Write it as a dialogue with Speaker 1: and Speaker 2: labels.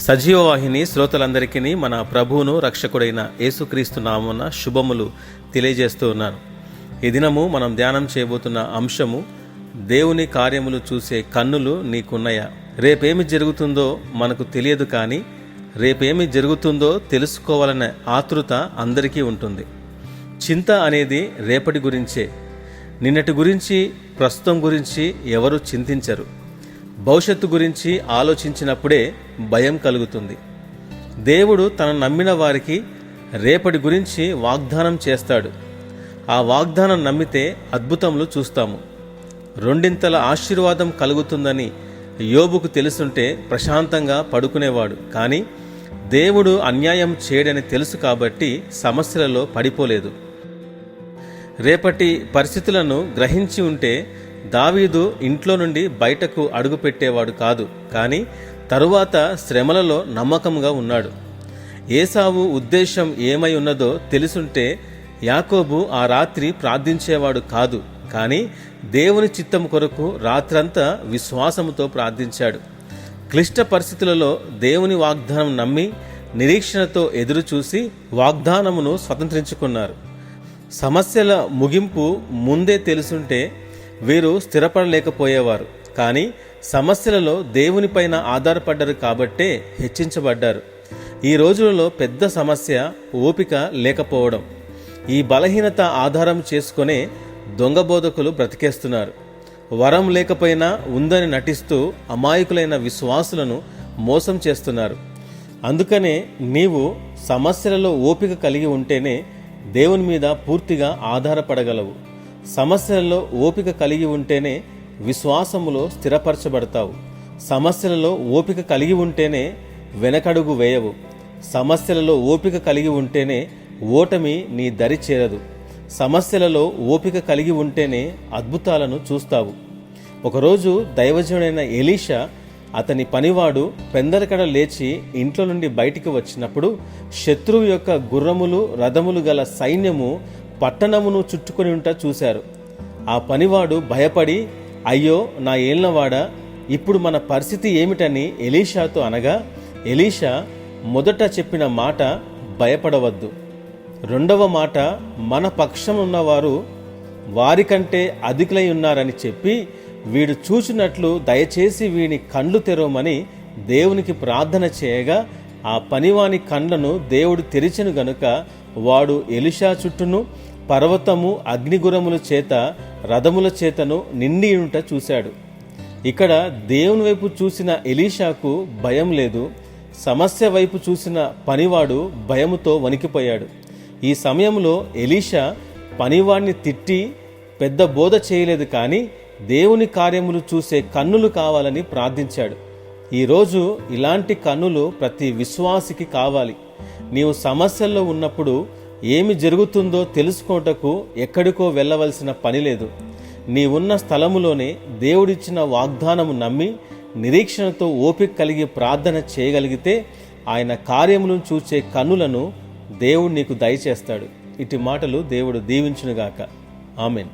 Speaker 1: సజీవవాహిని శ్రోతలందరికీ మన ప్రభువును రక్షకుడైన యేసుక్రీస్తు నామున శుభములు తెలియజేస్తూ ఉన్నాను. ఈ దినము మనం ధ్యానం చేయబోతున్న అంశము దేవుని కార్యములు చూసే కన్నులు నీకున్నాయా? రేపేమి జరుగుతుందో మనకు తెలియదు కానీ రేపేమి జరుగుతుందో తెలుసుకోవాలనే ఆతృత అందరికీ ఉంటుంది. చింత అనేది రేపటి గురించే. నిన్నటి గురించి ప్రస్తుతం గురించి ఎవరు చింతించరు. భవిష్యత్తు గురించి ఆలోచించినప్పుడే భయం కలుగుతుంది. దేవుడు తన నమ్మిన వారికి రేపటి గురించి వాగ్దానం చేస్తాడు. ఆ వాగ్దానం నమ్మితే అద్భుతములు చూస్తాము. రెండింతల ఆశీర్వాదం కలుగుతుందని యోబుకు తెలుసుంటే ప్రశాంతంగా పడుకునేవాడు. కానీ దేవుడు అన్యాయం చేయడని తెలుసు కాబట్టి సమస్యలలో పడిపోలేదు. రేపటి పరిస్థితులను గ్రహించి ఉంటే దావీదు ఇంట్లో నుండి బయటకు అడుగుపెట్టేవాడు కాదు కానీ తరువాత శ్రమలలో నమ్మకంగా ఉన్నాడు. ఏసావు ఉద్దేశం ఏమై ఉన్నదో తెలుసుంటే యాకోబు ఆ రాత్రి ప్రార్థించేవాడు కాదు కానీ దేవుని చిత్తం కొరకు రాత్రంతా విశ్వాసముతో ప్రార్థించాడు. క్లిష్ట పరిస్థితులలో దేవుని వాగ్దానం నమ్మి నిరీక్షణతో ఎదురుచూసి వాగ్దానమును స్వతంత్రించుకున్నారు. సమస్యల ముగింపు ముందే తెలుసుంటే వీరు స్థిరపడలేకపోయేవారు. కానీ సమస్యలలో దేవునిపైన ఆధారపడ్డారు కాబట్టే హెచ్చించబడ్డారు. ఈ రోజులలో పెద్ద సమస్య ఓపిక లేకపోవడం. ఈ బలహీనత ఆధారం చేసుకునే దొంగ బోధకులు బ్రతికేస్తున్నారు. వరం లేకపోయినా ఉందని నటిస్తూ అమాయకులైన విశ్వాసులను మోసం చేస్తున్నారు. అందుకనే నీవు సమస్యలలో ఓపిక కలిగి ఉంటేనే దేవుని మీద పూర్తిగా ఆధారపడగలవు. సమస్యలలో ఓపిక కలిగి ఉంటేనే విశ్వాసములో స్థిరపరచబడతావు. సమస్యలలో ఓపిక కలిగి ఉంటేనే వెనకడుగు వేయవు. సమస్యలలో ఓపిక కలిగి ఉంటేనే ఓటమి నీ దరి చేరదు. సమస్యలలో ఓపిక కలిగి ఉంటేనే అద్భుతాలను చూస్తావు. ఒకరోజు దైవజనుడైన ఎలీషా అతని పనివాడు పెందలకడ లేచి ఇంట్లో నుండి బయటికి వచ్చినప్పుడు శత్రువు యొక్క గుర్రములు రథములు గల సైన్యము పట్టణమును చుట్టుకొని ఉంట చూశారు. ఆ పనివాడు భయపడి అయ్యో నా ఏళ్ళవాడ ఇప్పుడు మన పరిస్థితి ఏమిటని ఎలీషాతో అనగా ఎలీషా మొదట చెప్పిన మాట భయపడవద్దు. రెండవ మాట మన పక్షం ఉన్నవారు వారికంటే అధికులై ఉన్నారని చెప్పి వీడు చూచినట్లు దయచేసి వీని కండ్లు తెరవమని దేవునికి ప్రార్థన చేయగా ఆ పనివాని కండ్లను దేవుడు తెరిచెను గనుక వాడు ఎలిషా చుట్టూను పర్వతము అగ్నిగురముల చేత రథముల చేతను నిండియుంట చూశాడు. ఇక్కడ దేవుని వైపు చూసిన ఎలీషాకు భయం లేదు. సమస్య వైపు చూసిన పనివాడు భయముతో వణికిపోయాడు. ఈ సమయంలో ఎలీషా పనివాడిని తిట్టి పెద్ద బోధ చేయలేదు కానీ దేవుని కార్యములు చూసే కన్నులు కావాలని ప్రార్థించాడు. ఈరోజు ఇలాంటి కన్నులు ప్రతి విశ్వాసికి కావాలి. నీవు సమస్యల్లో ఉన్నప్పుడు ఏమి జరుగుతుందో తెలుసుకోటకు ఎక్కడికో వెళ్ళవలసిన పని లేదు. నీవున్న స్థలములోనే దేవుడిచ్చిన వాగ్దానము నమ్మి నిరీక్షణతో ఓపిక కలిగి ప్రార్థన చేయగలిగితే ఆయన కార్యములను చూచే కన్నులను దేవుడు నీకు దయచేస్తాడు. ఇటు మాటలు దేవుడు దీవించునుగాక. ఆమెన్.